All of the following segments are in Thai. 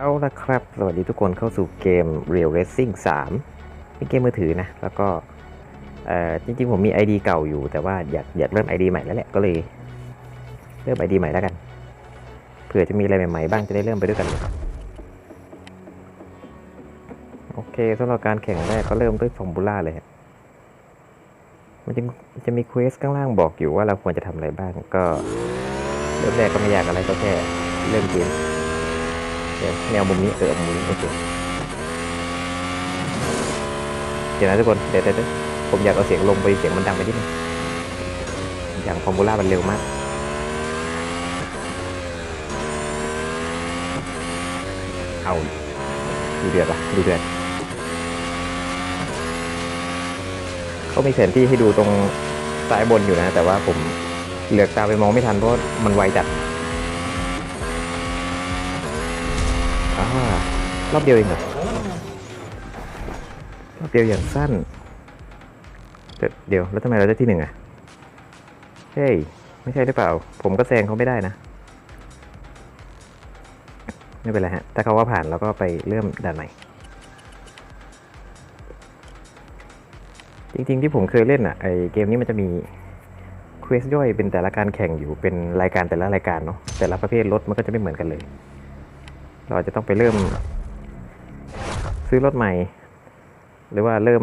เอาละครับ สวัสดีทุกคนเข้าสู่เกม Real Racing 3 เป็นเกมมือถือนะ แล้วก็จริงๆ ผมมี ID เก่าอยู่ แต่ว่าอยากอยากเริ่ม ID ใหม่แล้วแหละ ก็เลย เริ่ม ID ใหม่แล้วกัน เผื่อจะมีอะไรใหม่ๆ บ้างจะได้เริ่มไปด้วยกัน โอเคสำหรับการแข่งแรกก็เริ่มด้วยฟอร์มูล่าเลย มันจะจะมีเควสข้างล่างบอกอยู่ว่าเราควรจะทำอะไรบ้าง ก็เริ่มแรกก็ไม่ยากอะไรก็แค่เริ่มเกม แนวมุมนี้เออมุมนี้โอเคเดี๋ยวนะทุกคนเดี๋ยวเดี๋ยวเดี๋ยวผมอยากเอาเสียงลงไปเสียงมันดังไปนิดนึงอย่างฟอร์มูล่ามันเร็วมากเอาดูเดือดปะดูเดือดเขามีแผนที่ให้ดูตรงซ้ายบนอยู่นะ แต่ว่าผมเหลือกตาไปมองไม่ทันเพราะมันไวจัด อ่ารอบเดียวเองเหรอรอบเดียวอย่างสั้น เดี๋ยวแล้วทำไมเราได้ที่หนึ่งอะเฮ้ย ไม่ใช่หรือเปล่า ผมก็แซงเขาไม่ได้นะ ไม่เป็นไรฮะ ถ้าเขาว่าผ่านเราก็ไปเริ่มด่านใหม่ จริงๆที่ผมเคยเล่นอะไอเกมนี้มันจะมีเควสย่อยเป็นแต่ละการแข่งอยู่เป็นรายการแต่ละรายการเนาะแต่ละประเภทรถมันก็จะไม่เหมือนกันเลย เราจจะต้องไปเริ่ม ซื้อรถใหม่ หรือว่าเริ่ม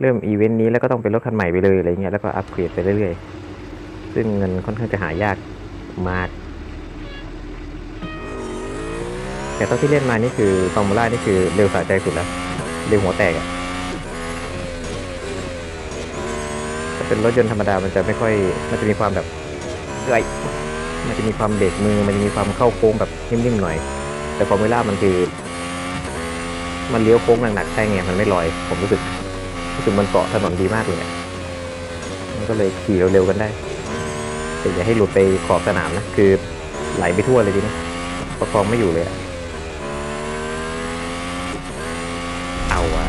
เริ่มอีเวนต์นี้แล้วก็ต้องเป็นรถคันใหม่ไปเลยอะไรเงี้ยแล้วก็อัปเกรดไปเรื่อยๆ ซึ่งเงินค่อนข้างจะหายากมาก แต่ตอนที่เล่นมานี่คือฟอร์มูล่านี่คือเร็วสะใจสุดแล้ว เร็วหัวแตกอะถ้าเป็นรถยนต์ธรรมดามันจะไม่ค่อย มันจะมีความแบบเอ้ยมันจะมีความเบรกมือ มันจะมีความเข้าโค้งแบบนิ่มๆหน่อย แต่ฟอร์มูล่ามันคือ มันเลี้ยวโค้งหนักๆใช่ไงมันไม่ลอย ผมรู้สึกรู้สึกมันเกาะถนนดีมากเลยอะมันก็เลยขี่เร็วๆกันได้แต่อย่าให้หลุดไปขอบสนามนะคือไหลไปทั่วเลยทีนี้ประคองไม่อยู่เลยอะเอาวะ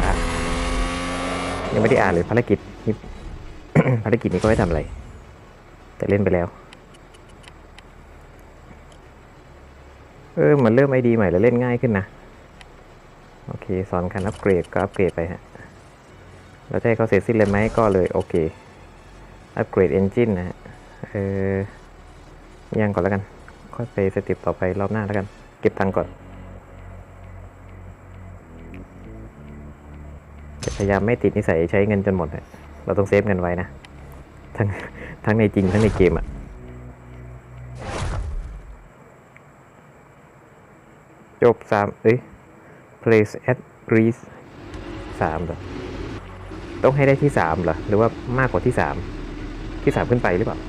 ยังไม่ได้อ่านเลยภารกิจนี่ภารกิจนี้ก็ไม่ทำอะไร แต่เล่นไปแล้ว เออมือนเริ่มไอดีใหม่แล้วเล่นง่ายขึ้นนะ โอเค สอนการอัปเกรดก็อัปเกรดไปฮะเราจะให้เขาเสร็จสิ้นเลยไหมก็เลยโอเค อัปเกรดเอนจินนะฮะ เออ ยังก่อนแล้วกัน ค่อยไปสเต็ปต่อไปรอบหน้าแล้วกัน เก็บตังก่อนจะพยายามไม่ติดนิสัยใช้เงินจนหมดอะเราต้องเซฟเงินไว้นะ ทั้งทั้งในจริงทั้งในเกมอะ จบสามเอ้ย place at Greece สามเหรอ ต้องให้ได้ที่สามเหรอ หรือว่ามากกว่าที่สาม ที่สามขึ้นไปหรือเปล่า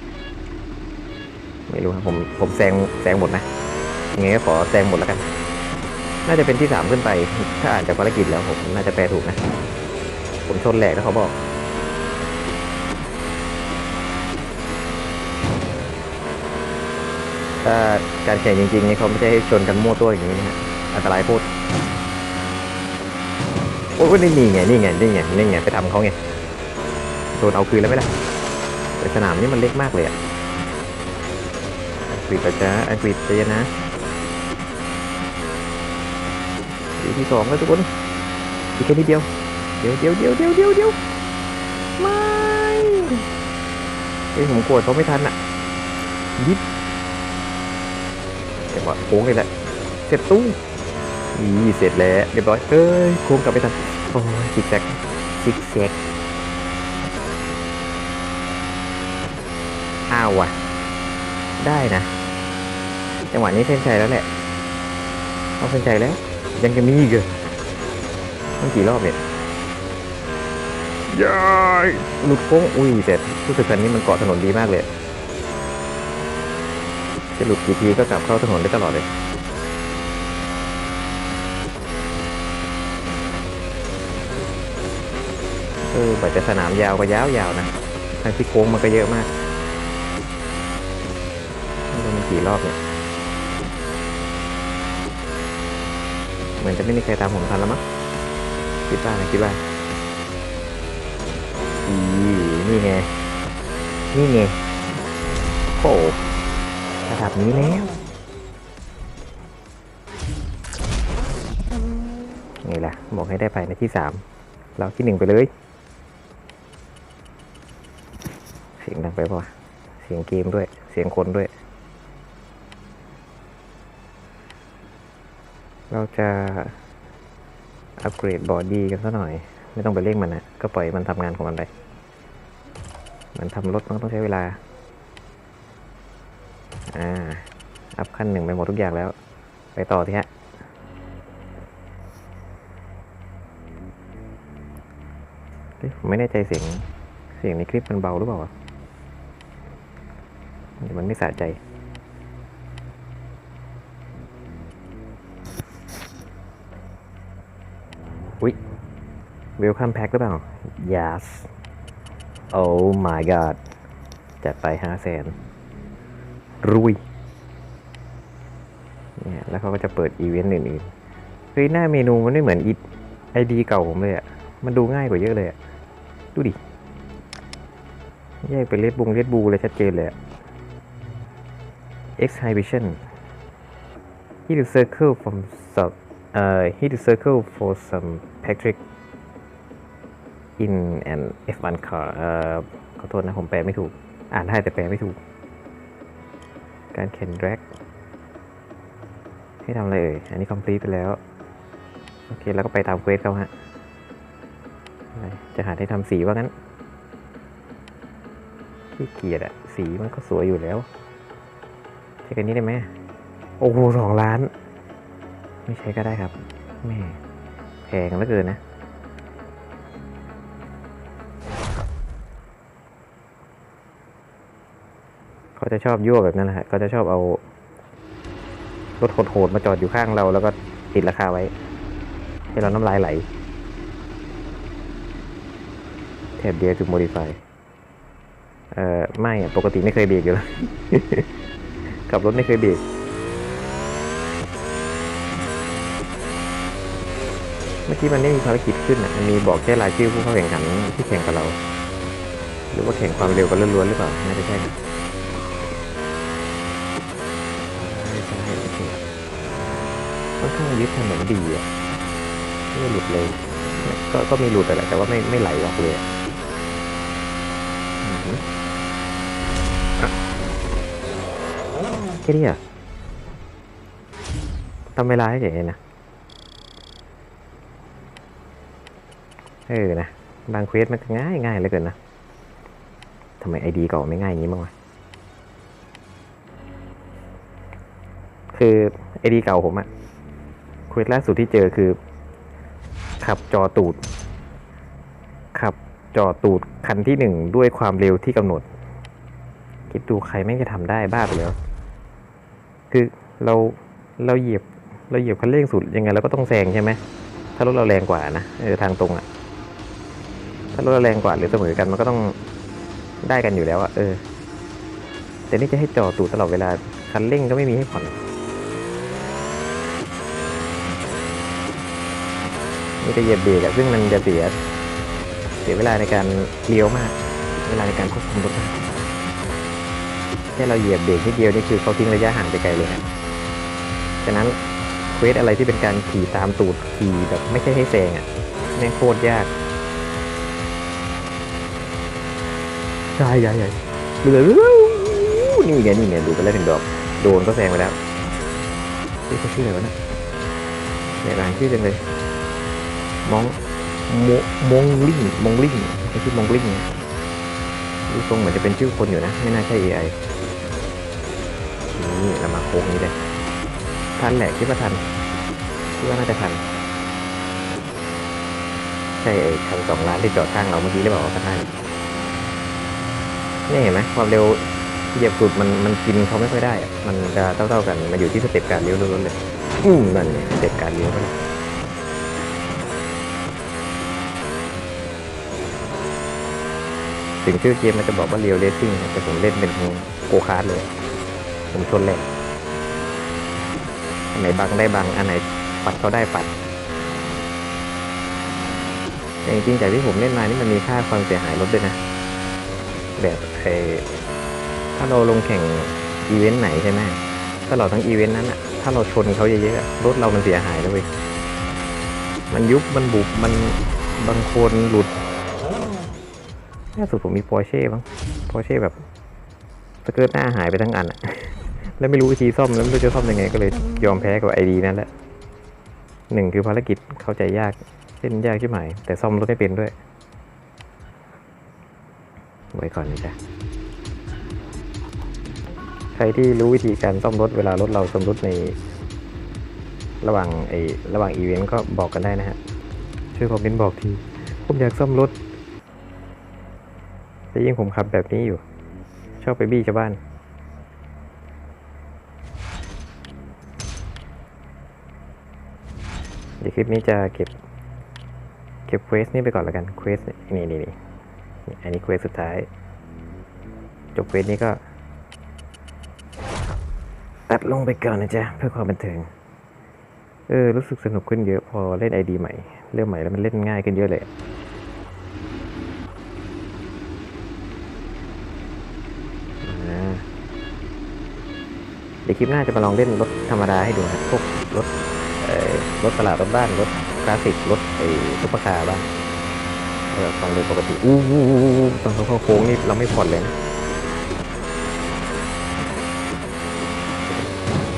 ไม่รู้ครับผม ผมแซง แซงหมดนะ ยังไงก็ขอแซงหมดแล้วกัน น่าจะเป็นที่สามขึ้นไป ถ้าอ่านจากภารกิจแล้วผมน่าจะแปลถูกนะ ผมชนแหลกแล้วเขาบอก ถ้าการแข่งจริงๆนี่เขาไม่ใช่ให้ชนกันมั่วตัวอย่างนี้นะฮะอันตรายโคตรโอ้ยนี่นี่ไงนี่ไงนี่ไงนี่ไงไปทำเขาไงโดนเอาคืนแล้วไหมล่ะแต่สนามนี่มันเล็กมากเลยอะอังกฤษจะอังกฤษจะนะทีที่สองแล้วทุกคนอีกแค่นิดเดียว เดี๋ยวเดี๋ยวเดี๋ยวเดี๋ยวเดี๋ยวเดี๋ยวไม่เฮ้ยผมกลัวเขาไม่ทันอะยิบ วะโค้งเลยแหละเสร็จตู้นี่เสร็จแล้วเรียบร้อยเอ้ยโค้งกลับไปทันโอ้ยซิกแซกซิกแซกอ้าวว่ะ ได้นะ จังหวะนี้เส้นชัยแล้วแหละเอาเส้นชัยแล้ว ยังจะมีอีกเหรอต้องกี่รอบเนี่ยย้ายหลุดโค้งอุ้ยเสร็จรู้สึกคันนี้มันเกาะถนนดีมากเลย จะหลุดกี่ทีก็กลับเข้าถนนได้ตลอดเลย เออบัจะสนามยาวก็ยาวๆนะทางที่โค้งมันก็เยอะมากมันกี่รอบเนี่ย เหมือนจะไม่มีใครตามผมทันแล้วมั้งคิดว่านะคิดว่าอีนี่ไง นี่ไงโอ้ ระดับนี้แล้วไงล่ะบอกให้ได้ภายในที่สามเราที่หนึ่งไปเลย เสียงดังไปปะวะเสียงเกมด้วย เสียงคนด้วย เราจะอัปเกรดบอดี้กันซะหน่อย ไม่ต้องไปเร่งมันนะก็ปล่อยมันทำงานของมันไปมันทำรถมันต้องใช้เวลา อ่า อัพขั้นหนึ่งไปหมดทุกอย่างแล้ว ไปต่อที่ฮะเอ๊ะผมไม่แน่ใจเสียง เสียงในคลิปมันเบาหรือเปล่าวะเดี๋ยวมันไม่สะใจอุ๊ยเวลคัมแพ็คหรือเปล่า yes oh my god จัดไปห้าแสน รุยเนี่ยแล้วเขาก็จะเปิดอีเวนต์อื่นๆเฮ้ยหน้าเมนูมันไม่เหมือนไอดีเก่าผมเลยอะมันดูง่ายกว่าเยอะเลยอะดูดิแยกเป็นเลดบุงเลดบูเลยชัดเจนเลยอะ exhibition hit the circle from sub เอ่อ hit the circle for some Patrick in an F1 car เอ่อขอโทษนะ ผมแปลไม่ถูก อ่านได้แต่แปลไม่ถูก การเข็นแร็กให้ทำอะไรเอ่ย อันนี้ complete ไปแล้ว โอเค แล้วก็ไปตามเควสเขาฮะ จะหาให้ทำสีว่างั้นขี้เกียจอะสีมันก็สวยอยู่แล้วใช้กันนี้ได้ไหมโอ้โหสองล้าน ไม่ใช้ก็ได้ครับแม่แพงเหลือเกินนะ เขาจะชอบยั่วแบบนั้นแหละฮะเขาจะชอบเอารถโหดๆมาจอดอยู่ข้างเราแล้วก็ติดราคาไว้ ให้เราน้ำลายไหลแถบเดียวถูกโมดิฟายเอ่อไม่อะปกติไม่เคยเบรกอยู่แล้ว ขับรถไม่เคยเบรกเมื่อกี้มันไม่มีภารกิจขึ้นอะมันมีบอกแค่รายชื่อผู้เข้าแข่งขันที่แข่งกับเรา หรือว่าแข่งความเร็วกันล้วนๆหรือเปล่าน่าจะใช่นะใช่ใช่โอเคค่อนข้าง ยึดถนนดีอะไม่หลุดเลย ก็ก็มีหลุดแต่แหละแต่ว่าไม่ไม่ไหลออกเลยอะอือหืออะแค่นี้อะทำเวลาให้เฉยนะ เออนะ บางเควสมันง่ายง่ายเหลยเกินนะทำไมไอดีเก่าไม่ง่ายอย่างนี้บ้างวะคือไอดีเก่าผมอะ ควสล่าสุดที่เจอคือ ขับจอตูด ขับจอตูดคันที่หนึ่งด้วยความเร็วที่กำหนด คิดดูใครไม่งจะทำได้บ้าไปแล้ว คือเราเราเหยียบเราเหยียบคันเร่งสุดยังไงเราก็ต้องแซงใช่ไหมถ้ารถเราแรงกว่านะเออทางตรงอะถ้ารถเราแรงกว่าหรือเสมอกันมันก็ต้องได้กันอยู่แล้วอะเออแต่นี่จะให้จอตูดตลอดเวลาคันเร่งก็ไม่มีให้ผ่อน มีแต่เหยียบเบรกอะซึ่งมันจะเสียเสียเวลาในการเลี้ยวมาก เวลาในการควบคุมรถมากแค่เราเหยียบเบรกนิดเดียวนี่คือเขาทิ้งระยะห่างไปไกลเลยนะฉะนั้นเควสอะไรที่เป็นการขี่ตามตูดขี่แบบไม่ใช่ให้แซงอะแม่งโคตรยากใช่ใช่ใช่เหลือนี่ไงนี่ไงดูไปแล้วถึงดอก โดนก็แซงไปแล้วนี่เขาชื่ออะไรวะเนะเนี่ยร้านชื่อจังเลย มองโมมงลิงมงลิงไม่ใช่มงลิงดูทรงเหมือนจะเป็นชื่อคนอยู่นะ ไม่น่าใช่ AI นี่เรามาโค้งนี้เลยทันแหละคิดว่าทันคิดว่าน่าจะทันใช่ไอ้คันสองล้านที่จอดข้างเราเมื่อกี้หรือเปล่าว่าทันนี่เห็นไหมความเร็วเหยียบสุดมันมันกินเขาไม่ค่อยได้ มันจะเท่าๆกันมันอยู่ที่สเต็ปการเลี้ยวล้วนๆเลย อืมนั่นเสเต็ปการเลี้ยวเลย ถึงชื่อเกมมันจะบอกว่าเรียวเลสซิ่งแต่ผมเล่นเป็นโกคาร์ดเลย ผมชนแหลกอันไหนบังได้บัง อันไหนปัดเขาได้ปัดแต่จริงๆจากที่ผมเล่นมานี่มันมีค่าความเสียหายลดด้วยนะ แบบไอ้ถ้าเราลงแข่งอีเวนต์ไหนใช่ไหมตลอดทั้งอีเวนต์นั้นอะถ้าเราชนเขาเยอะๆรถเรามันเสียหายแล้วเว้ยมันยุบมันบุบมันบางคนหลุด ล่าสุดผมมีปอร์เช่บ้างปอร์เช่แบบสเกิร์ตหน้าหายไปทั้งอันอะแล้วไม่รู้วิธีซ่อมแล้วไม่รู้จะซ่อมยังไงก็เลยยอมแพ้กับไอดีนั่นแหละหนึ่งคือภารกิจเข้าใจยากเล่นยากใช่ไหมแต่ซ่อมรถไม่เป็นด้วย ไว้ก่อนนะจ๊ะใครที่รู้วิธีการซ่อมรถเวลารถเราซ่อมรถใน ระหว่างไอระหว่างอีเวนต์ก็บอกกันได้นะฮะช่วยคอมเมนต์บอกทีผมอยากซ่อมรถ แต่ยิ่งผมขับแบบนี้อยู่ ชอบไปบี้ชาวบ้าน เดี๋ยวคลิปนี้จะเก็บ เก็บเควสนี้ไปก่อนล้วกัน เควสนี่นี่นี่นี่อันนี้เควสสุดท้าย จบเควสนี้ก็ ตัดลงไปก่อนนะจ๊ะ เพื่อความบันเทิง เออ รู้สึกสนุกขึ้นเยอะพอเล่นไอดีใหม่ เรื่องใหม่แล้วมันเล่นง่ายขึ้นเยอะเลย อ่า เดี๋ยวคลิปหน้าจะมาลองเล่นรถธรรมดาให้ดูนะพวกรถรถตลาดรถบ้านรถคลาสสิกรถไอ้ซุปเปอร์คาร์บ้างเออฟังเลยปกติอู้หูตอนเขาโค้งนี่เราไม่ผ่อนเลยนะ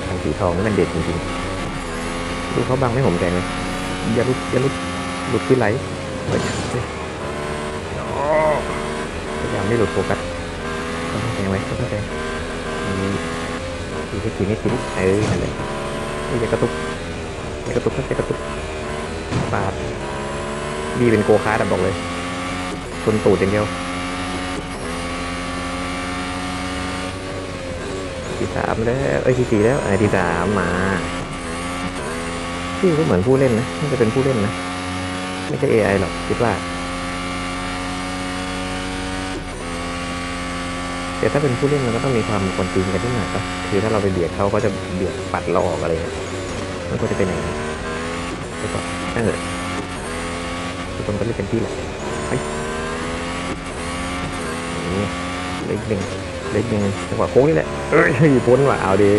ทางสีทองนี่มันเด็ดจริงๆดูเขาบังไม่ผมแดงเลยอย่าลุดอย่าลุดหลุดขึ้นไหลเฮ้ยเฮ้ยอ๋อพยายามไม่หลุดโฟกัสต้องแดงไว้ต้องแดง นี่ทีให้ทีให้ทีนี้เออนั่นแหละนี่อย่กระตุกอย่กระตุกอย่ากระตุกปาดดีเป็นโกคาร์ดบอกเลยชนตูดอย่างเดียวทีสามแล้ว เอ้ยทีสี่แล้วไอ้ทีสามมาชื่อก็เหมือนผู้เล่นนะน่าจะเป็นผู้เล่นนะ ไม่ใช่ AI หรอกคิดว่า แต่ถ้าเป็นผู้เล่นมันก็ต้องมีความกวนตีนกันนิดหน่อยปะคือถ้าเราไปเบียดเขาก็จะเบียดปัดเราออกอะไรเงี้ยมันก็จะเป็นอย่างนั้นใช่ปะนั่นเลยทุกคนก็เล่นเต็มที่แหละเฮ้ยนี่เล็กหนึ่งเล็กหนึ่งจังหวะโค้งนี่แหละเอ้ยพ้นว่ะเอาดี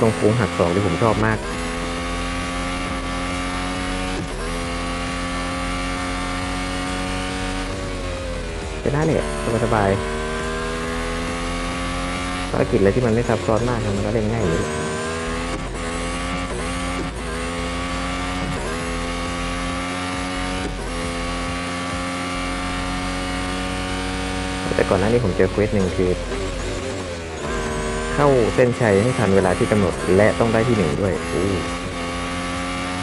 ตรงโค้งหักสองที่ผมชอบมากจะได้เนี่ยสบายสบายๆ ภารกิจอะไรที่มันไม่ซับซ้อนมากมันก็เล่นง่ายอยู่แต่ก่อนหน้านี้ผมเจอเควสหนึ่งคือ เข้าเส้นชัยให้ทันเวลาที่กำหนดและต้องได้ที่หนึ่งด้วยโอ้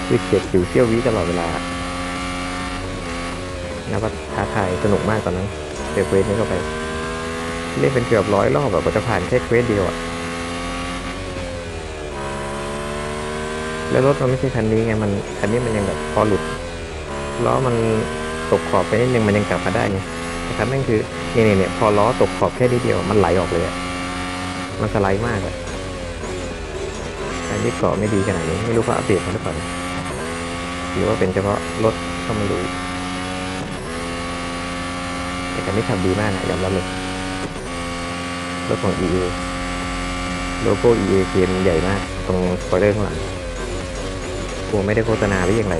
คือเจ็ดสิวเซี่ยววิตลอดเวลานับว่าท้าทายสนุกมากตอนนั้นเจอเควสนี้เข้าไป เล่นเป็นเกือบร้อยรอบแบบกว่าจะผ่านแค่เควสเดียวอะแล้วรถมันไม่ใช่คันนี้ไงมันคันนี้มันยังแบบพอหลุดล้อมันตกขอบไปนิดนึงมันยังกลับมาได้ไงแต่คันนั่นคือเนี่ยเนี่ยเนี่ยพอล้อตกขอบแค่นิดเดียวมันไหลออกเลยอะมันสไลด์มากอะอันนี้เกาะไม่ดีขนาดนี้ไม่รู้เขาอัปเดตมาหรือเปล่าหรือว่าเป็นเฉพาะรถก็ไม่รู้แต่คันนี้ขับดีมากนะยอมรับเลย รถของ EA โลโก้ EA เกมใหญ่มาก ตรงสปอยเลอร์ข้างหลังกลัวไม่ได้โฆษณาไว้อย่างไร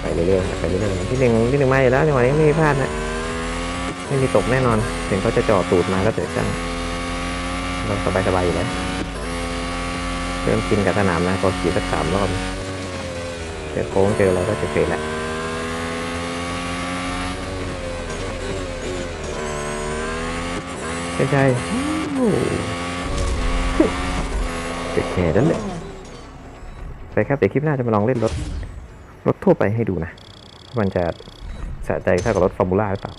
ไปเรื่อยๆไปเรื่อยๆที่หนึ่งที่หนึ่งมาอยู่แล้วจังหวะนี้ไม่มีพลาดนะไม่มีตกแน่นอนถึงเขาจะจ่อตูดมาก็เถอะช่างเราสบายๆอยู่แล้วเริ่มกินกับสนามนะพอขี่สักสามรอบ อโค้งเจออะไรก็จะเฉยๆแหละใช่ใช่เด็กแค่นั้นแหละไปครับเดี๋ยวคลิปหน้าจะมาลองเล่นรถ รถทั่วไปให้ดูนะว่ามันจะสะใจเท่ากับรถฟอร์มูล่าหรือเปล่า